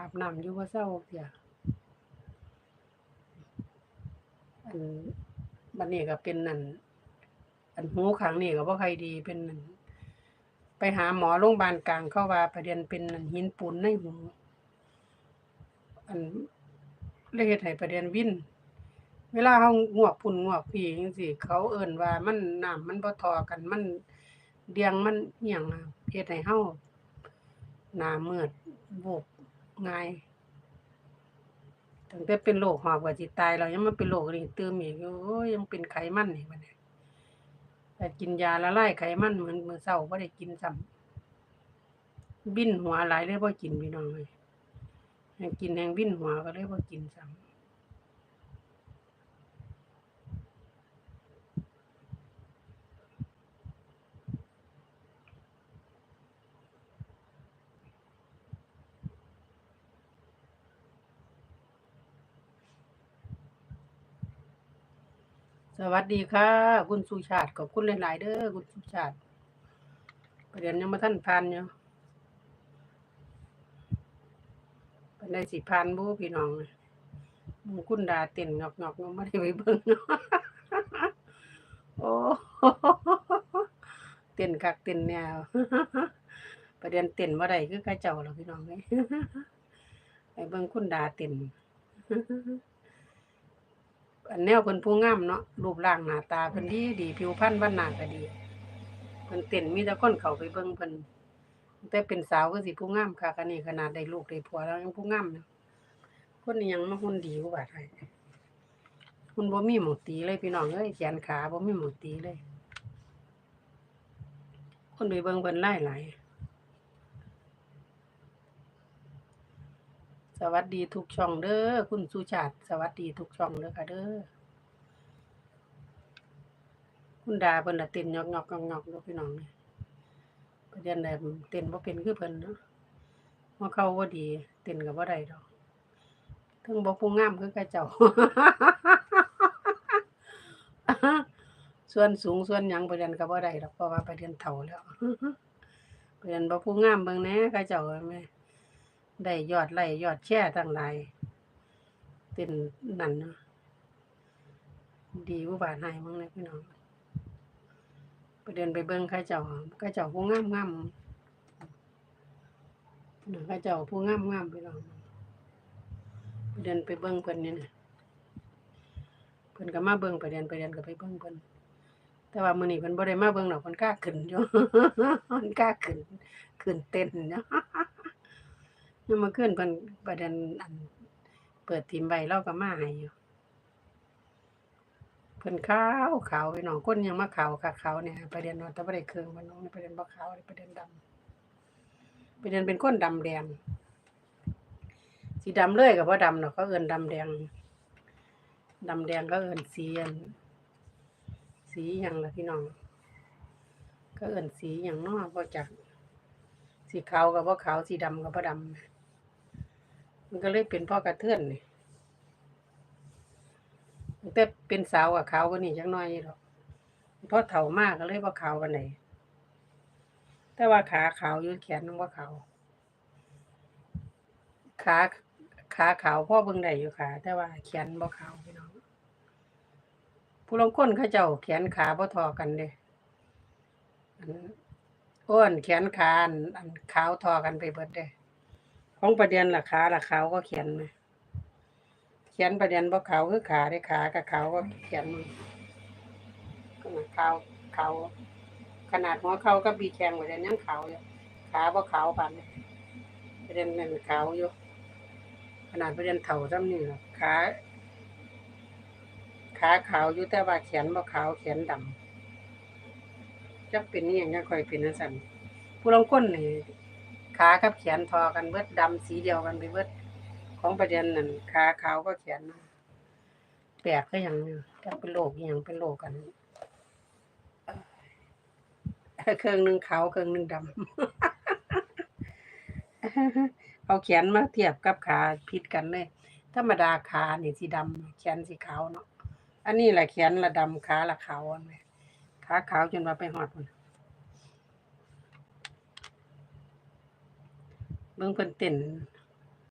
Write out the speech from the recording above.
อาบน้ำอยู่บ่เศร้าเสียอันบัดนี้ก็เป็นนั่นอันหูข้างนี้ก็บ่ค่อยดีเป็นนั่นไปหาหมอโรงพยาบาลกลางเข้าว่าประเด็นเป็นอันหินปูนในหูอันเลยเฮ็ดให้ประเด็นวินเวลาเฮางวกพุ่นงวกพี่จังซี่เขาเอิ้นว่ามันน้ำมันบ่ท่อกันมันเดียงมันอิหยังอะเฮ็ดให้เฮาหน้ามืดวูบ ง่ายตั้งแต่เป็นโรคหอบก็สิตายเรายังมาเป็นโรคนี้ตื่มอีกโอ้ยยังเป็นไขมันอีกบัดนี้แต่กินยาละลายไขมันเหมือนมือเศร้าบ่ได้กินซ้ำบินหัวหลายเลยพอกินพี่น้องเอ้ยแฮ่งกินแหงบินหัวก็เลยพอกินซ้ำ สวัสดีค่ะ คุณสุชาติขอบคุณหลาย ๆ เด้อคุณสุชาติประเด็นยังมาท่านพันอยู่เป็นได้สิพันบูพี่น้องมู่คุณดาเต้นงอกงอกไม่ได้ไปเบิ่งโอ้เต้นคักเต้นแนวประเด็นเต้นบ่ได้คือเข้าเจ้าหรอกพี่น้องเอ้ยไปเบิ่งคุณดาเต้น อันแนวเพิ่นผู้งามเนาะรูปร่างหน้าตาเพิ่นดีดีผิวพรรณบ้านนาก็ดีเพิ่นเต้นมีแต่คนเข้าไปเบิ่งเพิ่นแต่เป็นสาวก็สิผู้งามค่ะอันนี้ขนาดได้ลูกได้ผัวแล้วยังผู้งามเนาะคนนี้ยังมาหุ่นดีกว่าบาดให้หุ่นบ่มีหมองตีเลยพี่น้องเอ้ยแขนขาบ่มีหมองตีเลย คนไปเบิ่งเพิ่นหลายหลาย สวัสดีทุกช่องเด้อคุณสุชาติ สวัสดีทุกช่องเด้อค่ะเด้อคุณดาเพิ่นละเต้นยอกๆงอกๆเนาะพี่น้องนี่ประเด็นใดเต้นบ่เป็นคือเพิ่นเนาะว่าเข้าบ่ดีเต้นก็บ่ได้ดอกถึงบ่ผู้งามคือเขาเจ้า ส่วนสูงส่วนหยังประเด็นก็บ่ได้ดอกเพราะว่าประเด็นเฒ่าแล้วประเด็นบ่ผู้งามเบิ่งแหน่เขาเจ้าแม่ ได้ยอดไลค์ยอดแชร์ทั้งหลายเต้นนั่นเนาะดีอุบาทให้มึงเลยพี่น้องไปเดินไปเบิ่งข้าเจ้าข้าเจ้าผู้งามงามน่ะเข้าเจ้าผู้งามงามไปลองไปเดินไปเบิ่งเพิ่นนี่นะเพิ่นก็มาเบิ่งไปเดินไปเดินก็ไปเบิ่งเพิ่นแต่ว่ามื้อนี้เพิ่นบ่ได้มาเบิ่งดอกเพิ่นกล้าขึ้นอยู่เพิ่นกล้าขึ้นขึ้นเต้นเนาะ ยังมาขึ้นเพิ่นประเด็นอัน เปิดทีมไว้เราก็มาให้อยู่เพิ่นขาวขาวพี่น้องคนยังมาขาวค่ะขาวเนี่ยประเด็นว่าแต่บ่ได้เครื่องมันน้องประเด็นบ่ขาวประเด็นดำประเด็นเป็นคนดำแดงสีดำเลยก็บ่ดำดอกเขาเอินดำแดงดำแดงก็เอินสีอันสีหยังละพี่น้องก็เอินสีหยังนาะบ่จักสีขาวก็บ่ขาวสีดำก็บ่ดำ มันก็เลยเป็นพ่อกระเทือนนี่แต่เป็นสาวกับขาวกว่านี้จักหน่อยอยู่ดอกเพราะเฒ่ามากก็เลยบ่ขาวปานใดแต่ว่าขาขาวอยู่แขนมันบ่าขาวขาขาขาวพอเบิ่งได้อยู่ขาแต่ว่าแขนบ่ขาวพี่น้อง ผู้ลางคนเขาเจ้าแขนขาบ่เท่อกันเด้อันอ้วนแขนขาอันอันขาวทอกันไปเบิดเด้ ของประเด็นล่ะขาล่ะขาวก็แขนนะเขียนประเด็นบ่ขาวคือขาได้ขากับขาวก็เขียนมันขนาดขาวขาวขนาดหัวเขาก็บีแข็งประเด็นยังขาวอยู่ขาบ่ขาวปานประเด็นนั่นขาวอยู่ขนาดประเด็นเฒ่าซ้ำนี่ล่ะขาขาขาวอยู่แต่ว่าแขนบ่ขาวแขนดำจักเป็นอีหยังจังค่อยเป็นจังซั่นผู้ลางคนนี่ ขากับแขนทอกันเบิดดำสีเดียวกันไปเบิดของประเด็นนั่นขาขาวก็เขียนแปลกก็ยังอยู่จะเป็นโรคอหยังเป็นโรคกันเครื่องหนึ่งขาวเครื่องหนึ่งดำเอาแขนมาเทียบกับขาผิดกันเลยธรรมดาขาเนี่ยสีดำแขนสีขาวเนาะอันนี้แหละแขนละดำขาละขาวอันนี้ขาขาวจนว่าไปหอดมัน เบิ่งเพิ่นเต้น